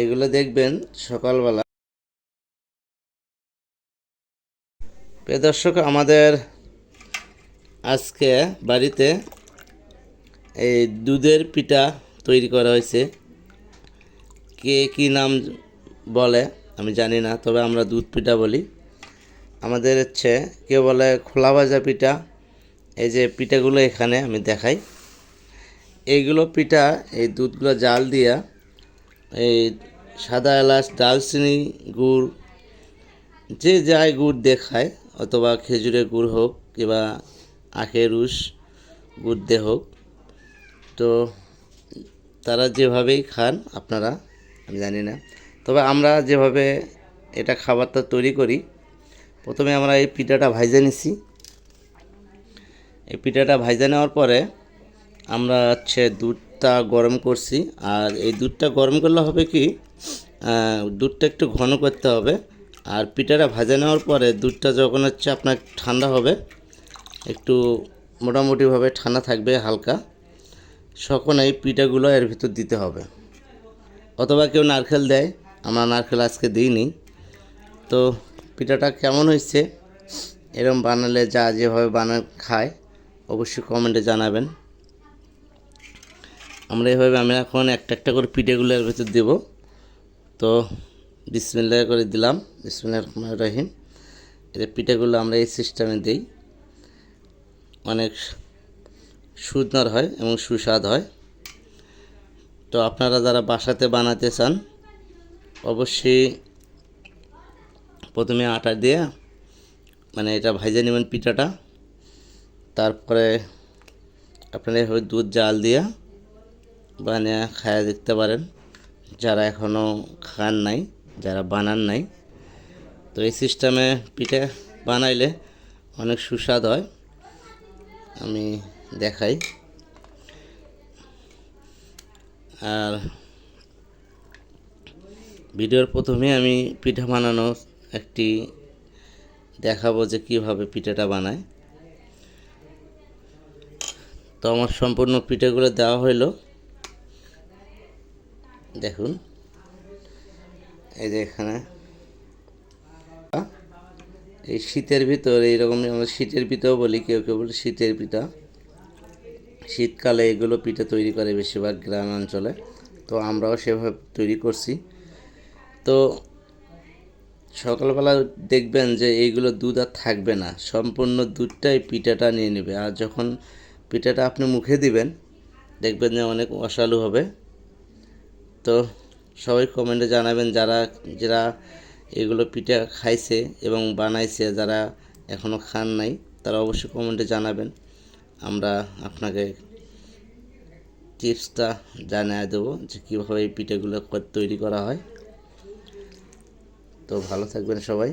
এগুলো দেখবেন সকালবেলা। প্রিয় দর্শক, আমাদের আজকে বাড়িতে এই দুধের পিঠা তৈরি করা হয়েছে। কে কি নাম বলে আমি জানি না, তবে আমরা দুধ পিঠা বলি। আমাদের হচ্ছে, কেউ বলে খোলা ভাজা পিঠা। এই যে পিঠাগুলো এখানে আমি দেখাই। এইগুলো পিঠা, এই দুধগুলো জাল দিয়া এই সাদা এলাচ, ডালচিনি গুড়, যে যাই গুড় দেখায়, অথবা খেজুরের গুড় হোক কিংবা আখের রুস গুড় দে হোক, তো তারা যেভাবেই খান আপনারা, আমি জানি না। তবে আমরা যেভাবে এটা খাবারটা তৈরি করি, প্রথমে আমরা এই পিঠাটা ভাইজে নিছি। এই পিঠাটা ভাইজে নেওয়ার পরে আমরা হচ্ছে দুধটা গরম করছি। আর এই দুধটা গরম করলে হবে কি দুধটা একটু ঘন করতে হবে। আর পিঠাটা ভাজে নেওয়ার পরে দুধটা যখন হচ্ছে আপনার ঠান্ডা হবে, একটু মোটামুটিভাবে ঠান্ডা থাকবে হালকা, তখন এই পিঠাগুলো এর ভিতর দিতে হবে। অথবা কেউ নারকেল দেয়, আমরা নারকেল আজকে দিইনি। তো পিঠাটা কেমন হয়েছে, এরম বানালে যা যেভাবে বানা খায়, অবশ্যই কমেন্টে জানাবেন। আমরা এভাবে, আমি এখন একটা একটা করে পিঠেগুলো এর ভিতর দেবো। তো বিসমিল্লা করে দিলাম। বিসমিল্লা রহমান রহিম। এদের পিঠেগুলো আমরা এই সিস্টেমে দিই। অনেক সুন্দর হয় এবং সুস্বাদ হয়। তো আপনারা যারা বাসাতে বানাতে চান, অবশ্যই প্রথমে আটা দিয়ে মানে এটা ভাইজে নেবেন পিঠাটা। তারপরে আপনারা এভাবে দুধ, জাল দিয়া বানিয়ে খায়া দেখতে পারেন। যারা এখনও খান নাই, যারা বানান নাই, তো এই সিস্টেমে পিঠে বানাইলে অনেক সুস্বাদ হয়। আমি দেখাই। আর ভিডিওর প্রথমে আমি পিঠা বানানো একটি দেখাবো যে কীভাবে পিঠাটা বানায়। তো আমার সম্পূর্ণ পিঠেগুলো দেওয়া হইল। দেখুন। এই যে এখানে। এই শীতের ভিতর, এইরকম আমরা শীতের পিঠাও বলি, কেউ কেউ বলে শীতের পিঠা শীতকালে এগুলো পিঠা তৈরি করে বেশিরভাগ গ্রাম অঞ্চলে। তো আমরাও সেভাবে তৈরি করছি। তো সকালবেলা দেখবেন যে এইগুলো দুধ আর থাকবে না। সম্পূর্ণ দুধটাই পিঠাটা নিয়ে নেবে। আর যখন পিঠাটা আপনি মুখে দিবেন, দেখবেন যে অনেক অসালু হবে। তো সবাই কমেন্টে জানাবেন যারা যারা এগুলো পিঠা খাইছে এবং বানাইছে, যারা এখনও খান নাই, তারা অবশ্যই কমেন্টে জানাবেন। আমরা আপনাকে টিপসটা জানিয়ে দেবো যে কীভাবে এই পিঠেগুলো তৈরি করা হয়। তো ভালো থাকবেন সবাই।